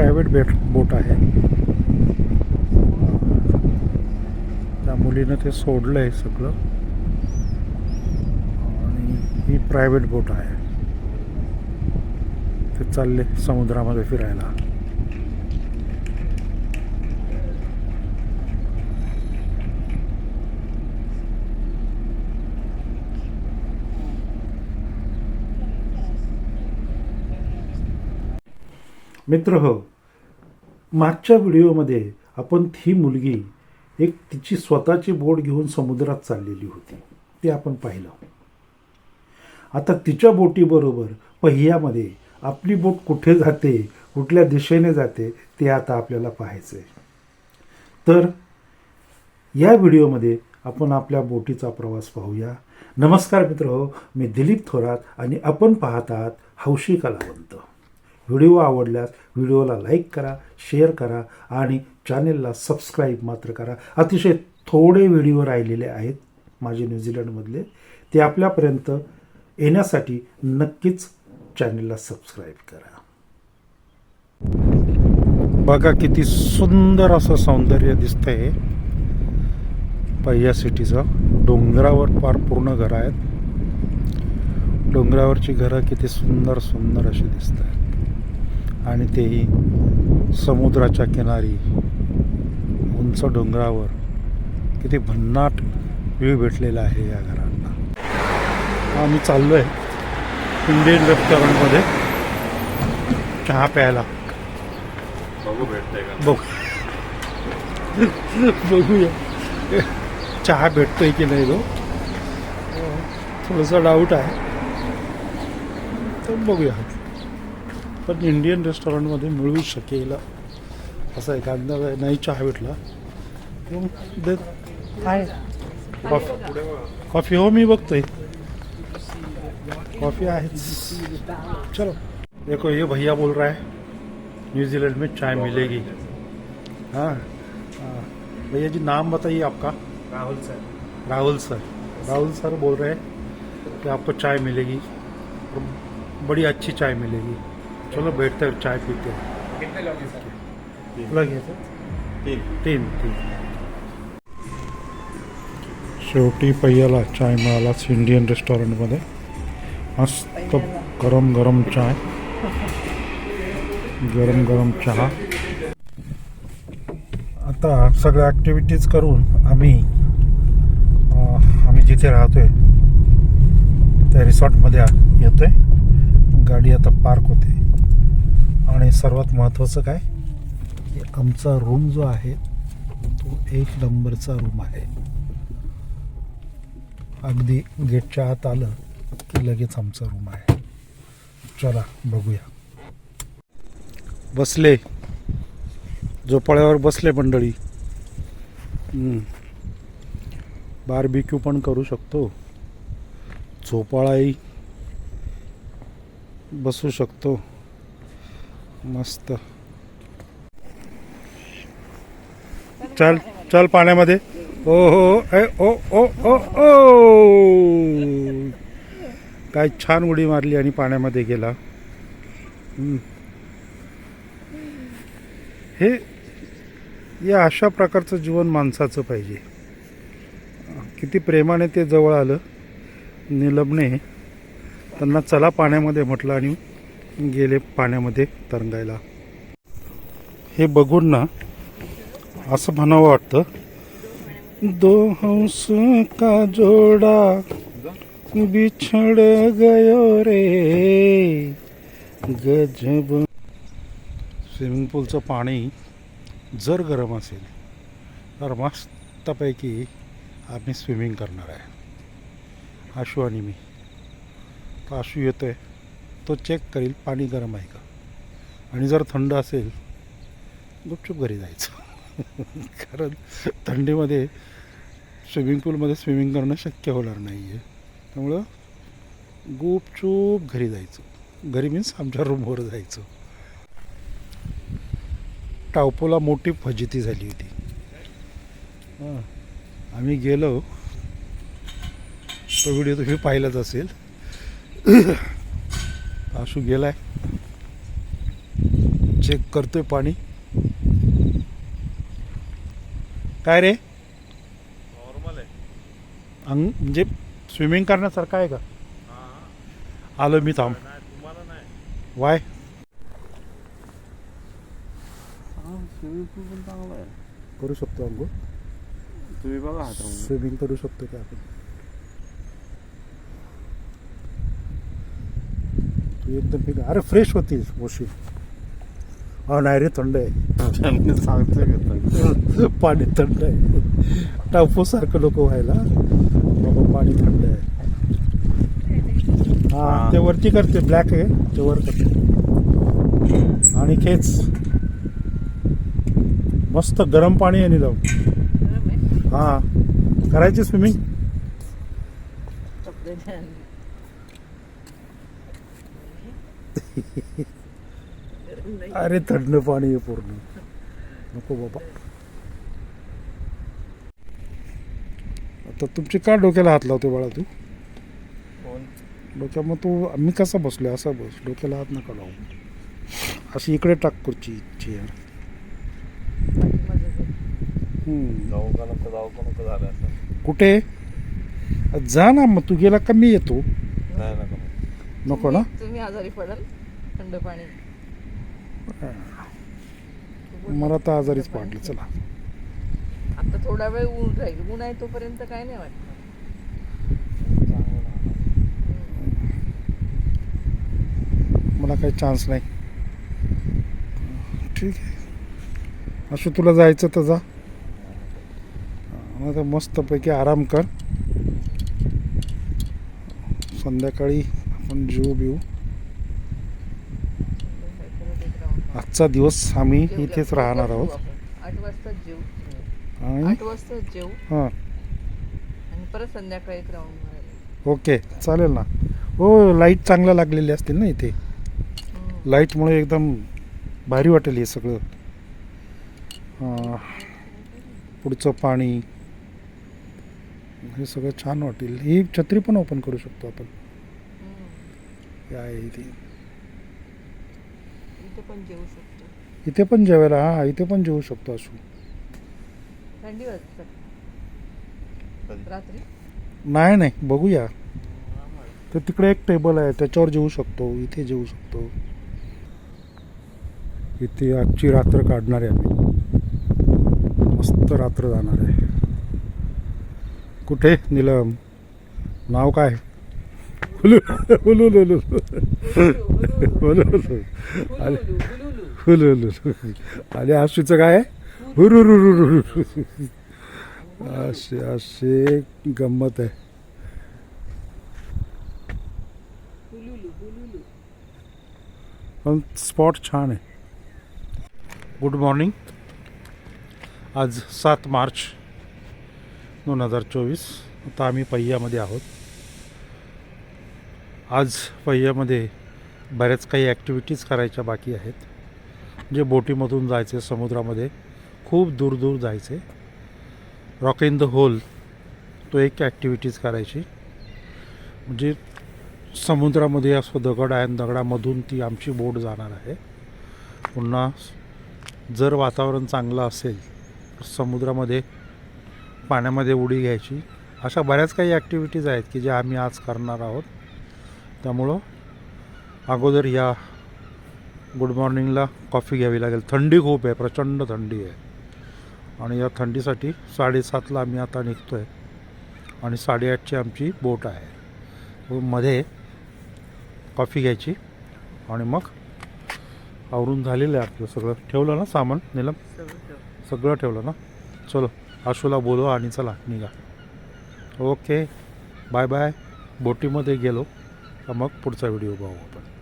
Private बेट बोट आहे. त्या मुलीनं ते सोडलं आहे सगळं. आणि ही प्रायव्हेट बोट आहे. ते चालले समुद्रामध्ये फिरायला. मित्र हो मागच्या व्हिडिओमध्ये आपण ही मुलगी एक तिची स्वतःची बोट घेऊन समुद्रात चाललेली होती. ते आपण पाहिलं. आता तिच्या बोटीबरोबर पहियामध्ये आपली बोट कुठे जाते कुठल्या दिशेने जाते ते आता आपल्याला पाहायचं आहे तर या व्हिडिओमध्ये आपण आपल्या बोटीचा प्रवास पाहूया. नमस्कार मित्र हो मी दिलीप थोरात आणि आपण पाहतात हौशी कलावंत. व्हिडिओ आवडल्यास व्हिडिओला लाईक करा शेअर करा आणि चॅनेलला सबस्क्राईब मात्र करा. अतिशय थोडे व्हिडिओ राहिलेले आहेत माझे न्यूझीलंडमधले ते आपल्यापर्यंत येण्यासाठी नक्कीच चॅनेलला सबस्क्राईब करा. बघा किती सुंदर असं सौंदर्य दिसतंय. पहिया सिटीचं. डोंगरावर फार पूर्ण घरं आहेत. डोंगरावरची घरं किती सुंदर सुंदर अशी दिसत आहेत आणि तेही समुद्राच्या किनारी उंच डोंगरावर. किती भन्नाट व्ह्यू भेटलेला आहे या घरांना. आम्ही चाललो आहे इंडियन रेस्टॉरंटमध्ये. चहा प्यायला. बघू भेटतंय का? बघ. बघूया. चहा भेटतोय की नाही तो? थोडासा डाऊट आहे. तर बघूया. पण इंडियन रेस्टॉरंटमध्ये मिळू शकेल असा आहे नाही चहा भेटला. देत आहे कॉफ़ी कॉफ़ी हो मी बघतोय. कॉफ़ी आहेच. चलो. देखो ये भैया बोल रहा है न्यूजीलैंड में चाय मिलेगी। हाँ हाँ। भैया जी नाम बताइए आपका। Rahul sir. Rahul sir. Rahul sir बोल रहे हैं कि आपको चाय मिलेगी। बड़ी अच्छी चाय मिलेगी। चलो बैठते हैं चाय पीते हैं। कितने लोग हैं सर? लगे सर। तीन। तीन तीन। शेवटी पहिल्याला चाय मिळालाच इंडियन रेस्टॉरंटमध्ये मस्त गरम गरम चाय। गरम गरम चहा। आता सगळ्या ॲक्टिव्हिटीज करून आम्ही अं, आम्ही जिथे राहतोय त्या रिसॉर्टमध्ये येतोय. गाडी आता पार्क होते. आणि सर्वात महत्त्वाचं काय? की आमचा रूम जो आहे तो एक नंबरचा रूम आहे. अगदी गेटच्या आत आलं की लगेच आमचा रूम आहे. चला बघूया. बसले. झोपाळ्यावर बसले मंडळी. बारबिक्यू पण करू शकतो. झोपाळाही बसू शकतो. मस्त. चल चल पाण्यामध्ये. ओ हो, हो ऐ ओ ओ ओ ओ. काय छान उडी मारली आणि पाण्यामध्ये गेला. हे या अशा प्रकारचं जीवन माणसाचं पाहिजे. किती प्रेमाने ते जवळ आलं निलबने. त्यांना चला पाण्यामध्ये म्हटलं आणि गेले पाण्यामध्ये तरंगायला. हे बघून ना असं म्हणावं वाटतं दो हंस का जोडा बिछड़ गयो रे? गजब. स्विमिंग पूलचं पाणी जर गरम असेल तर मस्तपैकी आम्ही स्विमिंग करणार आहे. आशू आणि मी. तर आशू येतो आहे तो चेक करील पाणी गरम आहे का? आणि जर थंड असेल गुपचूप घरी जायचं. कारण थंडीमध्ये स्विमिंग पूलमध्ये स्विमिंग करणं शक्य होणार नाही आहे त्यामुळं गुपचूप घरी जायचं. घरी मीन्स आमच्या रूमवर जायचं. टावपोला मोठी फजिती झाली होती. हां. आम्ही गेलो. तो व्हिडिओ तुम्ही पाहिलाच असेल. आशू गेलाय. चेक करतोय पाणी. काय रे? नॉर्मल आहे. अंग म्हणजे स्विमिंग करण्यासारखं आहे का? हा. आलो मी थांब. नाही तुम्हाला नाही. वाय स्विमिंग पूल पण चांगला आहे. करू शकतो अंघोळ तुम्ही बघा हात स्विमिंग करू शकतो का आपण. एकदम ठीक आहे. अरे फ्रेश होतील वशी हा नाही रे थंड आहे. सांगतोय का पाणी थंड आहे. टाफोसारखं लोक व्हायला. बाबा पाणी थंड आहे. हा हा. ते वरती करते ब्लॅक आहे. ते वर करते. आणि खेच. मस्त गरम पाणी आहे निलम. हा. करायची स्विमिंग अरे थंड पाणी आहे पूर्ण. नको बाबा. आता तुमची का डोक्याला हात लावते बाळा तू? डोक्या मग तू मी कसा बसलोय? असा बस. डोक्याला हात नका लावू. अशी इकडे टाक खुर्ची चेअर हम्म. जाऊ का नको जाऊ का नको झालं असं. कुठे? जा ना मग तू गेला का मी येतो? नाही. नको ना. तुम्ही आजारी पडाल. थंड पाणी. मला तर आजारीच पाडलं चला. आता थोडा वेळ ऊन राहील. ऊन आहे तोपर्यंत काय नाही वाटत. मला काही चान्स नाही. ठीक आहे. असं तुला जायचं तर जा. मस्तपैकी आराम कर. संध्याकाळी आपण जेऊ बिऊ आजचा दिवस आम्ही इथेच राहणार आहोत. आठ वाजता जेव आणि? आठ वाजता जेव. हां. आणि परत संध्याकाळी एक राऊंड मारायला ओके चालेल ना. हो लाइट चांगल्या लागलेली असतील ना इथे. हम्म. लाईटमुळे एकदम भारी वाटेल हे सगळं. हां. पुढचं पाणी. हे सगळं छान वाटेल. ही छत्री पण ओपन करू शकतो आपण. हे आहे इथे. इथे पण जेवू शकतो. इथे पण जेवायला हा इथे पण जेवू शकतो असू. थंडी रात्री? नाही नाही बघूया. तर तिकडे एक टेबल आहे त्याच्यावर जेवू शकतो इथे जेवू शकतो. इथे आजची रात्र काढणार आहे आम्ही. मस्त रात्र जाणार आहे. कुठे निलम? नाव काय? हुलू हुलू हुलू हुलू हुलू हुलू हुलू आणि आशूचं काय आहे हुरुरुरुरु असे असे गंमत आहे पण स्पॉट छान आहे गुड मॉर्निंग आज सात मार्च दोन हजार चोवीस. आता आम्ही पहियामध्ये आहोत. आज पहियामध्ये बऱ्याच काही ॲक्टिव्हिटीज करायच्या बाकी आहेत. जे बोटीमधून जायचे समुद्रामध्ये खूप दूर दूर जायचे. रॉक इन द होल तो एक ॲक्टिव्हिटीज करायची. म्हणजे समुद्रामध्ये असं दगड आहे आणि दगडामधून ती आमची बोट जाणार आहे. पुन्हा जर वातावरण चांगलं असेल तर समुद्रामध्ये पाण्यामध्ये उडी घ्यायची. अशा बऱ्याच काही ॲक्टिव्हिटीज आहेत की ज्या आम्ही आज करणार आहोत. त्यामुळं अगोदर या गुड मॉर्निंगला कॉफी घ्यावी लागेल. थंडी खूप आहे प्रचंड थंडी आहे. आणि या थंडीसाठी साडेसातला आम्ही आता निघतो आहे आणि साडेआठची आमची बोट आहे. मध्ये कॉफी घ्यायची. आणि मग आवरून झालेलं आहे आपलं सगळं. ठेवलं ना सामान निलम? सगळं ठेवलं ना? चलो आशूला बोलवा आणि चला निघा. Okay bye bye. बोटीमध्ये गेलो. का मग पुढचा व्हिडिओ पाहू आपण.